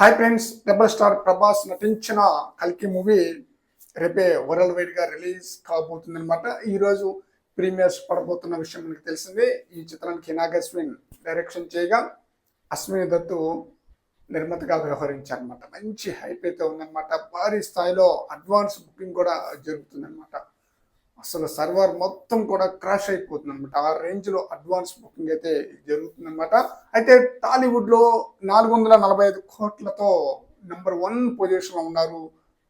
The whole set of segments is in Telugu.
Hi friends double star Prabhas నటించిన కల్కి మూవీ రేపే వరల్డ్ వైడ్గా రిలీజ్ కాబోతుంది అనమాట ఈరోజు ప్రీమియర్స్ పడబోతున్న విషయం మనకు తెలిసింది. ఈ చిత్రానికి నాగస్విన్ డైరెక్షన్ చేయగా అశ్విని దత్తు నిర్మాతగా వ్యవహరించారనమాట మంచి హైప్ అయితే ఉందన్నమాట. భారీ స్థాయిలో అడ్వాన్స్ బుకింగ్ కూడా జరుగుతుందన్నమాట. అసలు సర్వర్ మొత్తం కూడా క్రాష్ అయిపోతుంది అనమాట ఆ రేంజ్లో అడ్వాన్స్ బుకింగ్ అయితే జరుగుతుంది అనమాట అయితే టాలీవుడ్లో నాలుగు వందల నలభై ఐదు కోట్లతో నెంబర్ వన్ పొజిషన్లో ఉన్నారు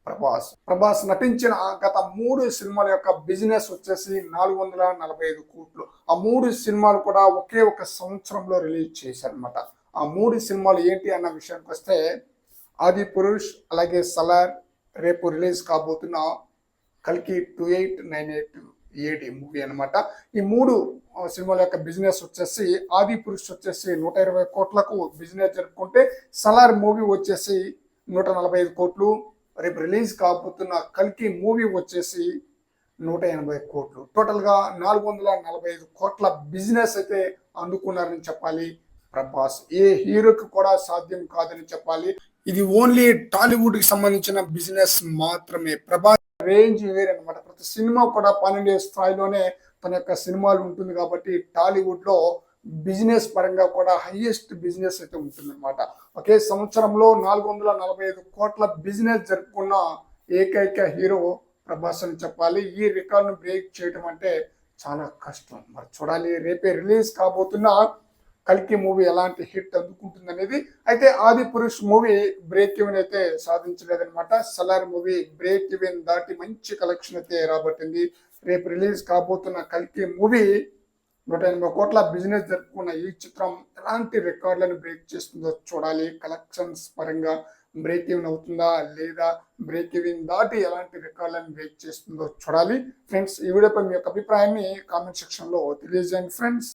ప్రభాస్. ప్రభాస్ నటించిన గత మూడు సినిమాల యొక్క బిజినెస్ వచ్చేసి నాలుగు వందల నలభై ఐదు కోట్లు. ఆ మూడు సినిమాలు కూడా ఒకే ఒక సంవత్సరంలో రిలీజ్ చేశారనమాట ఆ మూడు సినిమాలు ఏంటి అన్న విషయానికి వస్తే ఆది పురుష్ అలాగే సలార్ రేపు రిలీజ్ కాబోతున్న కల్కి two eight nine eight AD movie అనమాట ఈ మూడు సినిమాల యొక్క బిజినెస్ వచ్చేసి ఆది పురుష్ వచ్చేసి నూట ఇరవై కోట్లకు బిజినెస్ జరుపుకుంటే సలార్ మూవీ వచ్చేసి నూట నలభై ఐదు కోట్లు. రేపు రిలీజ్ కాబోతున్న కల్కి మూవీ వచ్చేసి నూట ఎనభై కోట్లు. టోటల్గా నాలుగు వందల నలభై ఐదు కోట్ల బిజినెస్ అయితే అందుకున్నారని చెప్పాలి ప్రభాస్. ఏ హీరోకి కూడా సాధ్యం కాదని చెప్పాలి. ఇది ఓన్లీ టాలీవుడ్కి సంబంధించిన బిజినెస్ మాత్రమే. ప్రభాస్ రేంజ్ వేరనమాట ప్రతి సినిమా కూడా పన్నెండు స్థాయిలోనే తన యొక్క సినిమాలు ఉంటుంది కాబట్టి టాలీవుడ్లో బిజినెస్ పరంగా కూడా హైయెస్ట్ బిజినెస్ అయితే ఉంటుందన్నమాట. ఒకే సంవత్సరంలో నాలుగు వందల నలభై ఐదు కోట్ల బిజినెస్ జరుపుకున్న ఏకైక హీరో ప్రభాస్ అని చెప్పాలి. ఈ రికార్డును బ్రేక్ చేయడం అంటే చాలా కష్టం. మరి చూడాలి రేపే రిలీజ్ కాబోతున్న కల్కి మూవీ ఎలాంటి హిట్ అందుకుంటుంది అనేది అయితే ఆది పురుష్ మూవీ బ్రేక్ ఈవెన్ అయితే సాధించలేదన్నమాట. సలార్ మూవీ బ్రేక్ ఈవెన్ దాటి మంచి కలెక్షన్ అయితే రాబట్టింది. రేపు రిలీజ్ కాబోతున్న కల్కి మూవీ నూట ఎనభై కోట్ల బిజినెస్ జరుపుకున్న ఈ చిత్రం ఎలాంటి రికార్డులను బ్రేక్ చేస్తుందో చూడాలి. కలెక్షన్స్ పరంగా బ్రేక్ ఈవెన్ అవుతుందా లేదా బ్రేక్ ఈవెన్ దాటి ఎలాంటి రికార్డులను బ్రేక్ చేస్తుందో చూడాలి. ఫ్రెండ్స్ ఈ వీడియోపై మీ యొక్క అభిప్రాయాన్ని కామెంట్ సెక్షన్లో తెలియజేయండి. ఫ్రెండ్స్